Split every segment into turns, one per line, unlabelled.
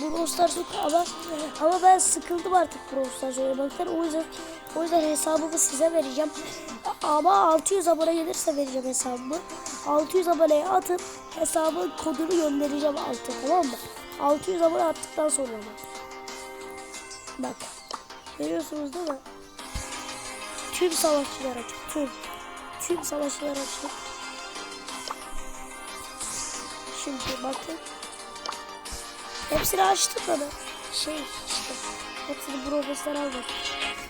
Brawl Stars ama ama ben sıkıldım artık Brawl Stars oynamaktan. O yüzden o yüzden hesabımı size vereceğim. Ama 600 abone gelirse vereceğim hesabımı. 600 aboneye atıp hesabın kodunu göndereceğim altta tamam mı? 600 abone attıktan sonra mı? Bak. Görüyorsunuz değil mi? Tüm savaşçılar açık. Tüm. Tüm savaşçılar açık. Şimdi bakın. Hepsini açtım ben. Şey işte. Hepsini profesör aldım.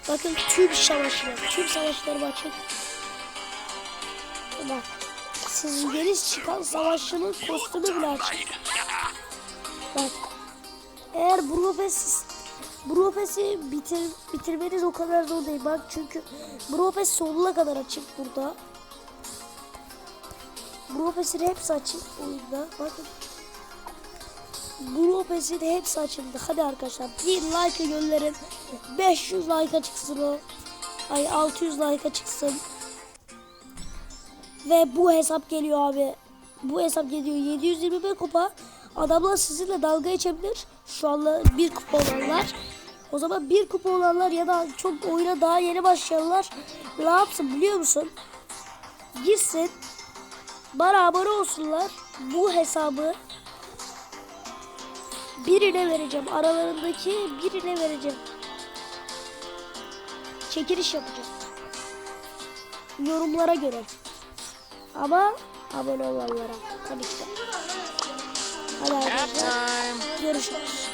Bakın tüm savaşçılar. Tüm savaşçılar açık. Bak. Siz yeni çıkan savaşçının kostümü bile açık. Bak. Eğer Brofes Brofes'i bitir, bitirmeniz o kadar zor değil. Bak çünkü Brofes sonuna kadar açık burada. Brofes'in hepsi açık oyunda. Bakın. Brofes'in hepsi açıldı. Hadi arkadaşlar bir like gönderin. 500 like çıksın o. Ay 600 like çıksın. Ve bu hesap geliyor abi. Bu hesap geliyor 725 kupa. Adamlar sizinle dalga geçebilir. Şu anda bir kupa olanlar. O zaman bir kupa olanlar ya da çok oyuna daha yeni başlayanlar ne yapsın biliyor musun? Gitsin bana olsunlar. Bu hesabı birine vereceğim. Aralarındaki birine vereceğim. Çekiliş yapacağım. Yorumlara göre. Ama abone olanlara. Tabii ki de. Hadi arkadaşlar. Görüşürüz.